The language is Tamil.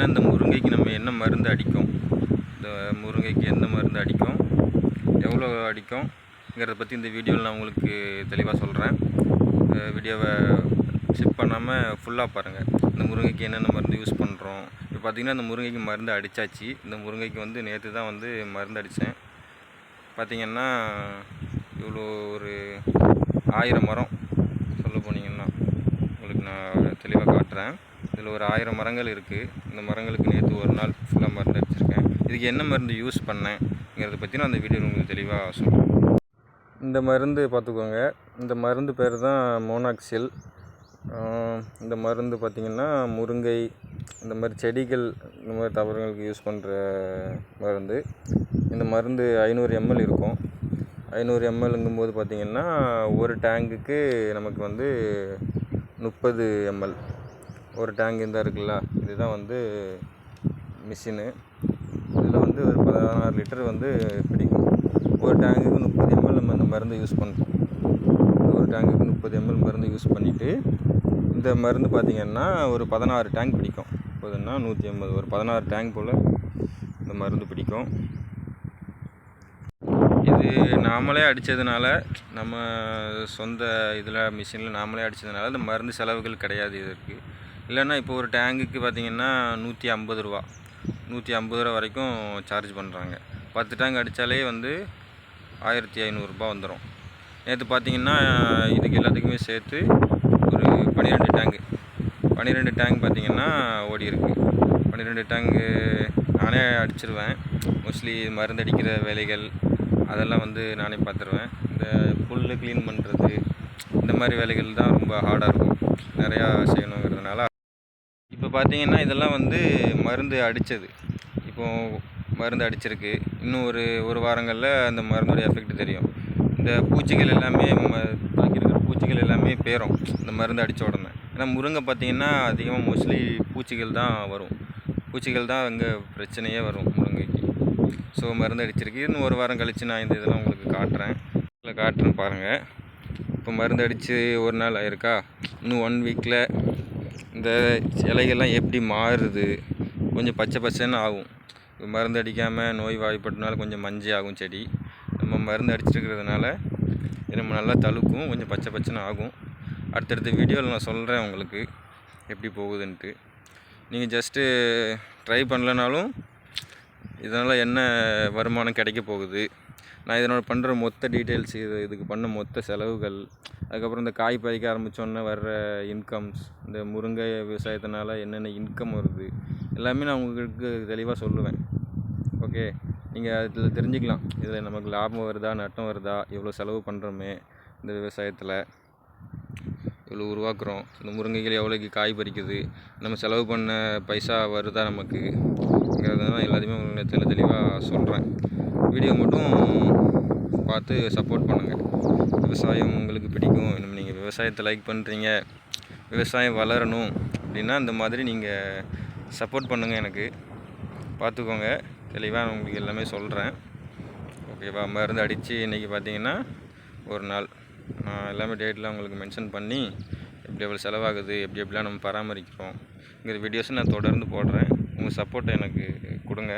பார்த்திங்கன்னா இந்த முருங்கைக்கு நம்ம என்ன மருந்து அடிக்கும்? இந்த முருங்கைக்கு எந்த மருந்து அடிக்கும்? எவ்வளோ அடிக்கும்ங்கிறத பற்றி இந்த வீடியோவில் நான் உங்களுக்கு தெளிவாக சொல்கிறேன் வீடியோவை ஸ்கிப் பண்ணாமல் ஃபுல்லாக பாருங்கள் இந்த முருங்கைக்கு என்னென்ன மருந்து யூஸ் பண்ணுறோம் இப்போ பார்த்திங்கன்னா இந்த முருங்கைக்கு மருந்து அடித்தாச்சு இந்த முருங்கைக்கு வந்து நேற்று தான் வந்து மருந்து அடித்தேன் பார்த்திங்கன்னா இவ்வளோ ஒரு ஆயிரம் மரம் சொல்ல போனீங்கன்னா உங்களுக்கு நான் தெளிவாக காட்டுறேன். இதில் ஒரு ஆயிரம் மரங்கள் இருக்குது இந்த மரங்களுக்கு நேற்று ஒரு நாள் ஃபுல்லாக மருந்து அடிச்சிருக்கேன். இதுக்கு என்ன மருந்து யூஸ் பண்ணேங்கிறத பற்றி நான் அந்த வீடியோ உங்களுக்கு தெளிவாக சொல்லுவேன் இந்த மருந்து பார்த்துக்கோங்க. இந்த மருந்து பேர் தான் மோனாக்சில். இந்த மருந்து பார்த்திங்கன்னா முருங்கை இந்த மாதிரி செடிகள் இந்த மாதிரி தவறுகளுக்கு யூஸ் பண்ணுற மருந்து. இந்த மருந்து ஐநூறு எம்எல் இருக்கும். ஐநூறு எம்எல்ங்கும்போது பார்த்திங்கன்னா ஒரு டேங்குக்கு நமக்கு வந்து முப்பது எம்எல் ஒரு டேங்க் இந்த இருக்குல்ல இதுதான் வந்து மிஷினு இதில் வந்து ஒரு பதினாறு லிட்டர் வந்து பிடிக்கும். ஒரு டேங்குக்கு முப்பது எம்எல் நம்ம இந்த மருந்து யூஸ் பண்ணுறோம் ஒரு டேங்குக்கு முப்பது எம்எல் மருந்து யூஸ் பண்ணிவிட்டு இந்த மருந்து பார்த்திங்கன்னா ஒரு பதினாறு டேங்க் பிடிக்கும். முப்பதுன்னா நூற்றி ஐம்பது ஒரு பதினாறு டேங்க் போல் இந்த மருந்து பிடிக்கும். இது நாமளே அடித்ததுனால நம்ம சொந்த இதில் மிஷினில் நாமளே அடித்ததுனால இந்த மருந்து செலவுகள் கிடையாது இதற்கு. இல்லைன்னா இப்போ ஒரு டேங்குக்கு பார்த்திங்கன்னா நூற்றி ஐம்பது ரூபா. நூற்றி ஐம்பது ரூபா வரைக்கும் சார்ஜ் பண்ணுறாங்க பத்து டேங்க் அடித்தாலே வந்து ஆயிரத்தி ஐநூறுரூபா வந்துடும் நேற்று பார்த்திங்கன்னா இதுக்கு எல்லாத்துக்குமே சேர்த்து ஒரு பன்னிரெண்டு டேங்கு. பன்னிரெண்டு டேங்க் பார்த்திங்கன்னா ஓடி இருக்குது பன்னிரெண்டு டேங்கு நானே அடிச்சிருவேன். மோஸ்ட்லி மருந்து அடிக்கிற வேலைகள் அதெல்லாம் வந்து நானே பார்த்துருவேன். இந்த புல் க்ளீன் பண்ணுறது இந்த மாதிரி வேலைகள் தான் ரொம்ப ஹார்டாக இருக்கும். நிறையா செய்யணுங்கிறதுனால இப்போ பார்த்தீங்கன்னா இதெல்லாம் வந்து மருந்து அடித்தது இப்போ மருந்து அடிச்சிருக்கு. இன்னும் ஒரு ஒரு வாரங்களில் அந்த மருந்தோட எஃபெக்ட் தெரியும். இந்த பூச்சிகள் எல்லாமே தாக்கியிருக்கிற பூச்சிகள் எல்லாமே பேரும் இந்த மருந்து அடித்த உடனே. ஏன்னா முருங்கை பார்த்திங்கன்னா அதிகமாக மோஸ்ட்லி பூச்சிகள் தான் வரும். பூச்சிகள் தான் அங்கே பிரச்சனையே வரும் முருங்கைக்கு. ஸோ மருந்து அடிச்சிருக்கு. இன்னும் ஒரு வாரம் கழித்து நான் இந்த இதெல்லாம் உங்களுக்கு காட்டுறேன். இல்லை காட்டுறேன் பாருங்கள் இப்போ மருந்து அடித்து ஒரு நாள் ஆயிருக்கா? இன்னும் ஒன் வீக்கில் இந்த இலைகள்லாம் எப்படி மாறுது? கொஞ்சம் பச்சை பச்சைன்னு ஆகும். மருந்து அடிக்காமல் நோய் வாய்ப்பட்டனால கொஞ்சம் மஞ்சள் ஆகும் செடி. நம்ம மருந்து அடிச்சிருக்கிறதுனால நம்ம நல்லா தழுக்கும் கொஞ்சம் பச்சை பச்சைன்னு ஆகும். அடுத்தடுத்த வீடியோவில் நான் சொல்கிறேன் உங்களுக்கு எப்படி போகுதுன்ட்டு. நீங்கள் ஜஸ்ட்டு ட்ரை பண்ணலனாலும் இதனால் என்ன வருமானம் கிடைக்க போகுது? நான் இதனோட பண்ணுற மொத்த டீட்டெயில்ஸ் இது இதுக்கு பண்ண மொத்த செலவுகள் அதுக்கப்புறம் இந்த காய் பறிக்க ஆரம்பித்தோன்னே வர்ற இன்கம்ஸ் இந்த முருங்கை விவசாயத்தினால என்னென்ன இன்கம் வருது எல்லாமே நான் உங்களுக்கு தெளிவாக சொல்லுவேன். ஓகே நீங்கள் அதில் தெரிஞ்சுக்கலாம். இதில் நமக்கு லாபம் வருதா நட்டம் வருதா எவ்வளோ செலவு பண்ணுறோமே இந்த விவசாயத்தில். இவ்வளோ உருவாக்குறோம். இந்த முருங்கைகள் எவ்வளோக்கு காய் பறிக்குது நம்ம செலவு பண்ண பைசா வருதா நமக்குங்கிறத தான் எல்லாத்தையுமே உங்களுக்கு தெளி தெளிவாக சொல்கிறேன் வீடியோ மட்டும் பார்த்து சப்போர்ட் பண்ணுங்கள் விவசாயம் உங்களுக்கு பிடிக்கும். நம்ம நீங்கள் விவசாயத்தை லைக் பண்ணுறீங்க விவசாயம் வளரணும் அப்படின்னா இந்த மாதிரி நீங்கள் சப்போர்ட் பண்ணுங்கள் எனக்கு. பார்த்துக்கோங்க. தெளிவாக நான் உங்களுக்கு எல்லாமே சொல்கிறேன் ஓகேவா மருந்து அடித்து இன்றைக்கி பார்த்தீங்கன்னா ஒரு நாள். நான் எல்லாமே டேட்லாம் உங்களுக்கு மென்ஷன் பண்ணி எப்படி எவ்வளோ செலவாகுது எப்படி எப்படிலாம் நம்ம பராமரிக்கிறோங்கிற வீடியோஸை நான் தொடர்ந்து போடுறேன். உங்கள் சப்போர்ட்டை எனக்கு கொடுங்க.